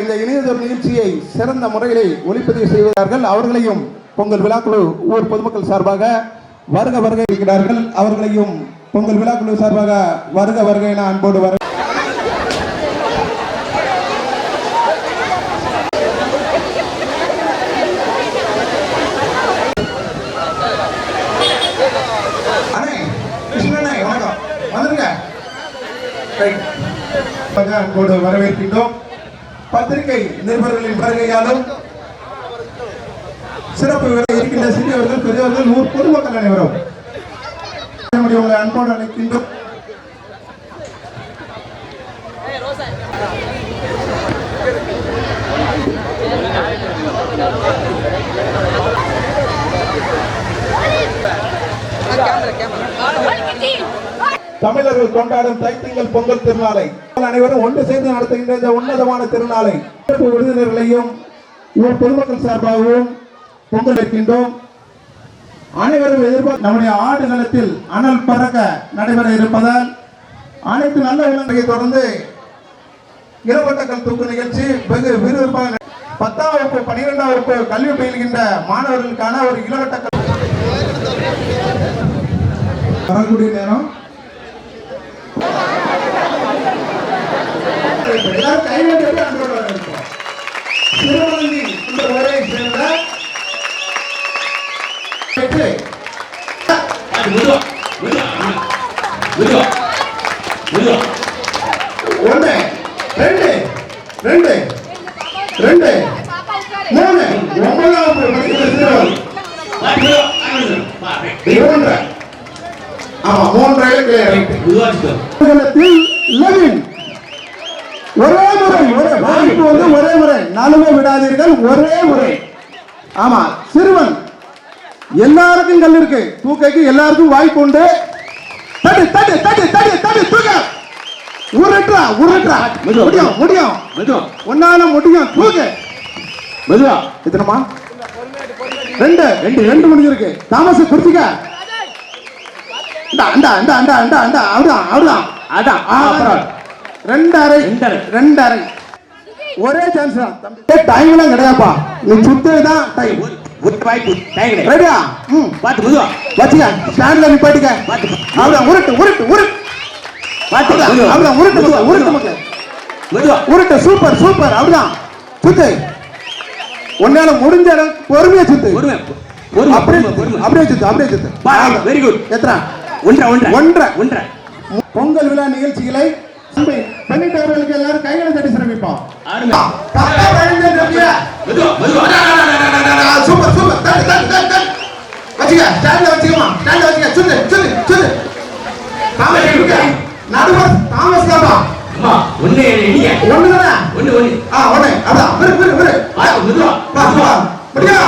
இந்த இணையதொரு நிகழ்ச்சியை சிறந்த முறையிலே ஒளிப்பதிவு செய்வார்கள் அவர்களையும் பொங்கல் விழாக்குழு ஊர் பொதுமக்கள் சார்பாக வருக வருகை இருக்கிறார்கள் அவர்களையும் பொங்கல் விழாக்குழு சார்பாக வருக வருகை என அன்போடு வர அன்போடு வரவேற்கின்றோம். பத்திரிகை நிருபர்களின் வருகையாலும் சிறப்பு விவரம் இருக்கின்ற சிறியவர்கள் பெரியவர்கள் ஊர் பொதுமக்கள் அனைவரும். உங்களை அன்போடு அழைக்கின்றோம். தமிழர்கள் கொண்டாடும் தைத்திங்கள் பொங்கல் திருநாளை. அனைவரும் ஒன்று சேர்ந்து நடத்துகின்ற இந்த உன்னதமான திருநாளை. சிறப்பு விருந்தினர்களையும் பொதுமக்கள் சார்பாகவும் பொங்கல் வைக்கின்றோம். அனைவரும் எதிர்பார்த்து நம்முடைய ஆடு நிலத்தில் அனல் பறக்க நடைபெற இருப்பதால் அனைத்து நல்ல விலங்கை தொடர்ந்து இரவட்டக்கல் தூக்கு நிகழ்ச்சி வெகு விறுவிறுப்பாக பத்தாம் வகுப்பு பனிரெண்டாம் வகுப்பு கல்வி பயில்கின்ற மாணவர்களுக்கான ஒரு இளவட்டக்கல் வரக்கூடிய நேரம் எல்லாரும் கைவிட்டு அன்போடு வரவேற்கிறோம். சிறுவந்தி இந்த ஊரை சேர்ந்த ரெண்டு ரெண்டு ரெண்டு மூணு மூன்று ஆமா ஒரே முறை ஒரே வாய்ப்பு வந்து ஒரே முறை. நாலுமே விடாதீர்கள் ஒரே முறை. ஆமா சிறுவன். எல்லாருக்கும் கல் இருக்கு. தூக்கைக்கு எல்லாருக்கும் வாய்ப்பு உண்டு. தட்டு தட்டு தட்டு தட்டு தட்டு தூக்க. உருட்டுறா உருட்டுறா. முடியும் முடியும். ஒன்னால முடியும். தூக்கு. மெதுவா. எத்தனமா ரெண்டு. ரெண்டு ரெண்டு முடிஞ்சிருக்கு தாமஸ் குறிச்சிக்க இந்தா இந்தா இந்தா இந்தா இந்தா இந்தா அவர்தான் அவர்தான் அதான். ஆ, ரெண்டு அரை ரெண்டு அரை ஒரே சான்ஸ் தான். டைம்லாம் கிடையாதுப்பா. நீ சுத்து தான் டைம் ரெடியா ம். வச்சுக்க. ஸ்டாண்ட்ல நிப்பாட்டிக்க அவர்தான் உருட்டு உருட்டு உருட்டு. அவர்தான் அவர்தான் உருட்டு மக்கள் உருட்டு மக்கள் உருட்டு சூப்பர் சூப்பர் அவர்தான் சுத்து. உன்னால முடிஞ்ச அளவுக்கு பொறுமையா சுத்து. அப்படியே அப்படியே சுத்து அப்படியே சுத்து. வெரி குட் எத்தனை? ஒன்றரை ஒன்றரை. ஒன்றரை. ஒன்றரை. பொங்கல் விழா நிகழ்ச்சிகளை பெண்ணிட்டவர்களுக்கு எல்லாரும் கைகளை தட்டி சிரமிப்போம் சூப்பர் சூப்பர். தட்டு தட்டு தட்டு வச்சுக்க ஸ்டாண்ட்ல வச்சுக்கமா. ஸ்டாண்ட்ல வச்சுக்க. சொல்லு சொல்லு சொல்லு. தாமஸ் நடுவர் தாமஸ் அம்மா ஒண்ணு இடிய ஒண்ணு தானே? ஒண்ணு ஒண்ணு. ஆ ஒண்ணு. அதான் விரு விரு விரு பாத்து மெதுவா. வா வா முடியா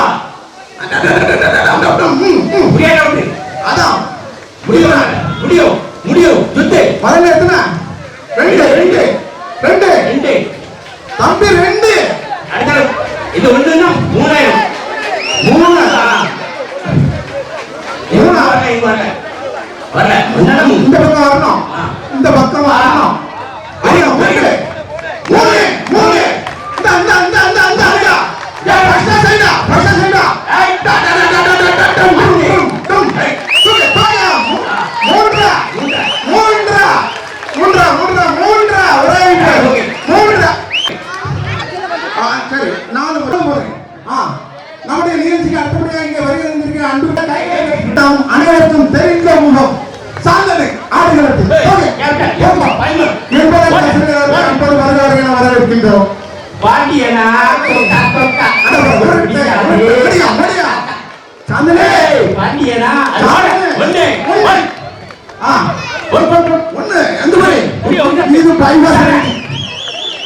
வரல. இந்த பக்கம் வரணும். இந்த பக்கம் வரணும்.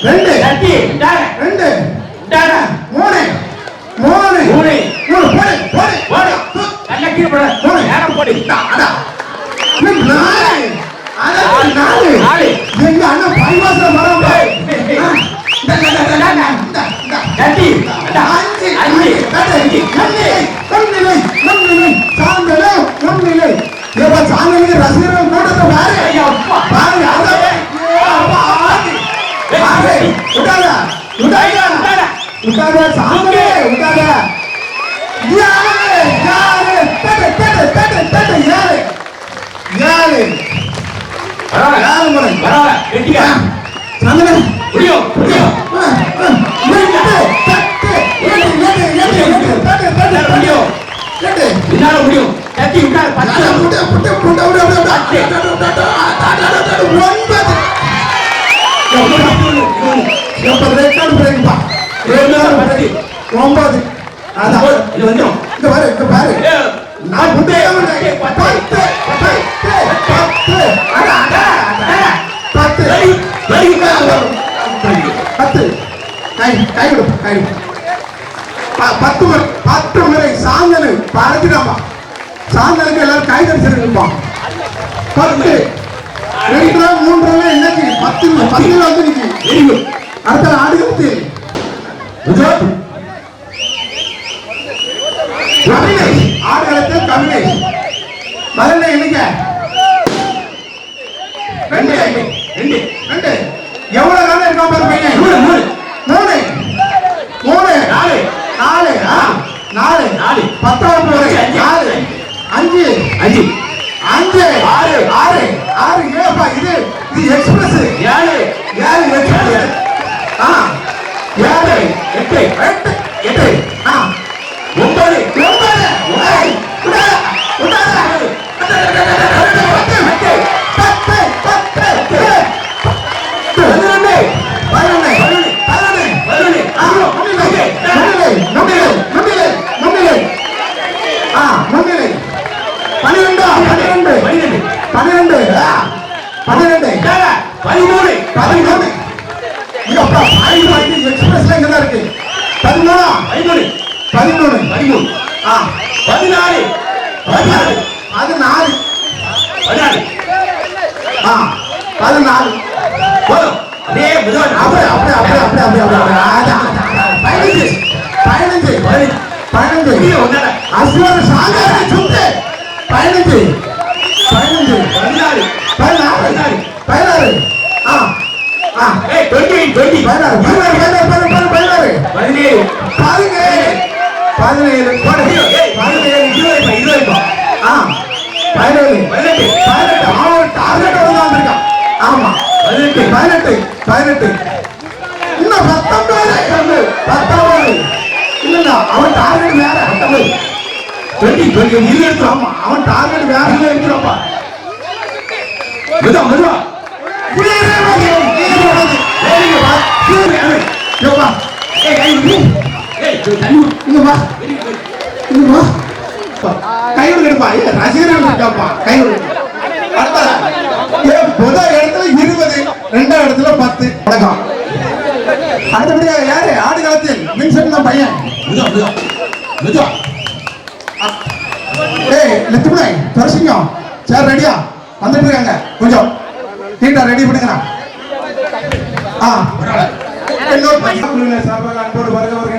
ரெண்டு. தட்டி டாட ரெண்டு மூணு. மூணு. மூணு. மூணு. போடு போடு. போடு. நல்ல கீழே போடு. போடு. நேரம் போடு. அடா. நாலு. அதான் நாலு. நாலு. எங்க அண்ணன் மரம். ஏய். ஆ, இந்த, இந்த, இந்த, இந்த, இந்த, இந்த. தட்டி அஞ்சு அஞ்சு அஞ்சு நன்னிலை நன்னிலை நன்னிலை சாந்தனை நன்னிலை ஏப்பா சாந்தனைக்கு ரசிகர்கள் கூட்டத்தை பாரு ஐயா, அப்பா. பாரு அதான் பாரு விடாத விடாத விட்டாத சாந்தனே விட்டாத யாரு யாரு தட்டு தட்டு தட்டு தட்டு யாரு யாரு முறை பரவாயில்ல வெட்டியா சாந்தனே முடியும் முடியும் ஒன்பது பத்து பத்து முறை சாந்தனு பறந்துடாமா சாந்தனுக்கு எல்லாரும் கை தரிசிருப்பான் பத்து ரெண்டு மூன்று இன்னைக்கு பத்து பத்து வந்து நிக்கி அடுத்த ஆடுகளுக்கு குஜராத் ரெண்டு. ரெண்டு. எவ்வளவு பாரு பையன்? மூணு மூணு. மூணு. மூணு. நாலு. நாலு. நாலு. நாலு. பத்தாவது அஞ்சு. நாலு. அஞ்சு. அஞ்சு. அஞ்சு. ஆறு. ஆறு. ஆறு. ஏப்பா இது? இது எக்ஸ்பிரஸ் ஏழு. ஏழு எக்ஸ்பிரஸ் எக்ஸ்பிரஸ்ல இங்கதான் இருக்கு. பதிமூணா, பதிமூணு பதிமூணு. பதிமூணு. ஆ, பதினாலு பதினாலு பதினாலு. பதினாலு ஆ, பதினாலு. போதும் அப்படியே அப்படியே, அப்படியே, அப்படியே, அப்படியே, அப்படியே, அப்படியே. பதினஞ்சு, பதினஞ்சு, பதினஞ்சு. பதினஞ்சு. அசுவர சாந்தாரி சுத்து. பதினஞ்சு, பதினஞ்சு, பதினாறு, பதினாறு. பதினாறு. ஆ, பதினேழு. இருபது இருபது ஆ, பதினேழு, பதினெட்டு. பதினெட்டு. அவன் target வந்து வந்திருக்கான். ஆமா. பதினெட்டு. பதினெட்டு பதினெட்டு. இன்னும் பத்தொன்பது பத்தொன்பது இல்ல அவன் டார்கெட் வேற பத்தொன்பது டுவெண்ட்டி டுவெண்ட்டி இருபது. எடுத்துரும் ஆமா அவன் டார்கெட் வேற இருபது எடுத்துரும்ப்பா மெதுவா மெதுவா. இருபது, இருபது. கை ஏ முதல் இடத்துல இருபது ரெண்டாம் இடத்துல பத்து வணக்கம் அடுத்தபடியாக யாரு ஆடுகளத்தில் வின்சென்ட் தான் பையன் மெதுவா மெதுவா மெதுவா ஏய் லட்சுமணை துரசிங்கம் சார் ரெடியா வந்துட்டு இருக்காங்க கொஞ்சம் நீட்டா ரெடி பண்ணுங்க ஆ. பரவாயில்ல சார்பாக அன்போடு வருக வருக